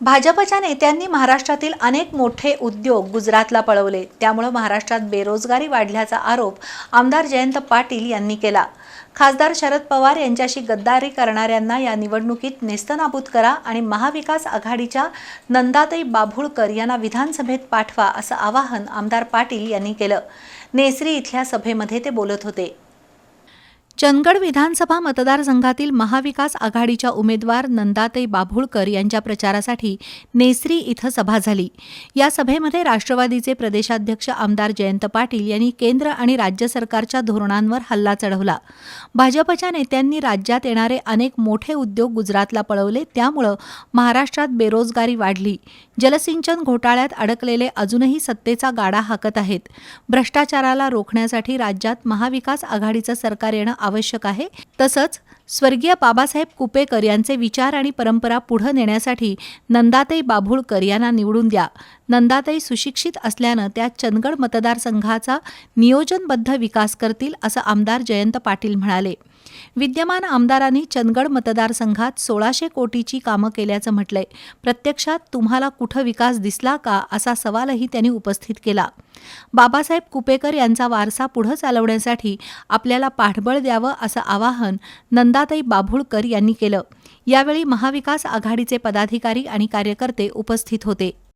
भाजपच्या नेत्यांनी महाराष्ट्रातील अनेक मोठे उद्योग गुजरातला पळवले. त्यामुळे महाराष्ट्रात बेरोजगारी वाढल्याचा आरोप आमदार जयंत पाटील यांनी केला. खासदार शरद पवार यांच्याशी गद्दारी करणाऱ्यांना या निवडणुकीत नेस्तनाबूत करा आणि महाविकास आघाडीच्या नंदाताई बाभुळकर यांना विधानसभेत पाठवा असं आवाहन आमदार पाटील यांनी केलं. नेसरी इथल्या सभेमध्ये ते बोलत होते. चंदगड विधानसभा मतदारसंघातील महाविकास आघाडीच्या उमेदवार नंदाताई बाभुळकर यांच्या प्रचारासाठी नेसरी इथं सभा झाली. या सभेमध्ये राष्ट्रवादीचे प्रदेशाध्यक्ष आमदार जयंत पाटील यांनी केंद्र आणि राज्य सरकारच्या धोरणांवर हल्ला चढवला. भाजपच्या नेत्यांनी राज्यात येणारे अनेक मोठे उद्योग गुजरातला पळवले त्यामुळं महाराष्ट्रात बेरोजगारी वाढली. जलसिंचन घोटाळ्यात अडकलेले अजूनही सत्तेचा गाडा हाकत आहेत. भ्रष्टाचाराला रोखण्यासाठी राज्यात महाविकास आघाडीचं सरकार येणं आवश्यक आहे. तसंच स्वर्गीय बाबासाहेब कुपेकर यांचे विचार आणि परंपरा पुढे नेण्यासाठी नंदाताई बाभुळकर यांना निवडून द्या. नंदाताई सुशिक्षित असल्यानं त्या चंदगड मतदारसंघाचा नियोजनबद्ध विकास करतील असं आमदार जयंत पाटील म्हणाले. विद्यमान आमदारांनी चंदगड मतदारसंघात सोळाशे कोटीची कामं केल्याचं म्हटलंय. प्रत्यक्षात तुम्हाला कुठं विकास दिसला का असा सवालही त्यांनी उपस्थित केला. बाबासाहेब कुपेकर यांचा वारसा पुढं चालवण्यासाठी आपल्याला पाठबळ द्यावं असं आवाहन नंदाताई बाभुळकर यांनी केलं. यावेळी महाविकास आघाडीचे पदाधिकारी आणि कार्यकर्ते उपस्थित होते.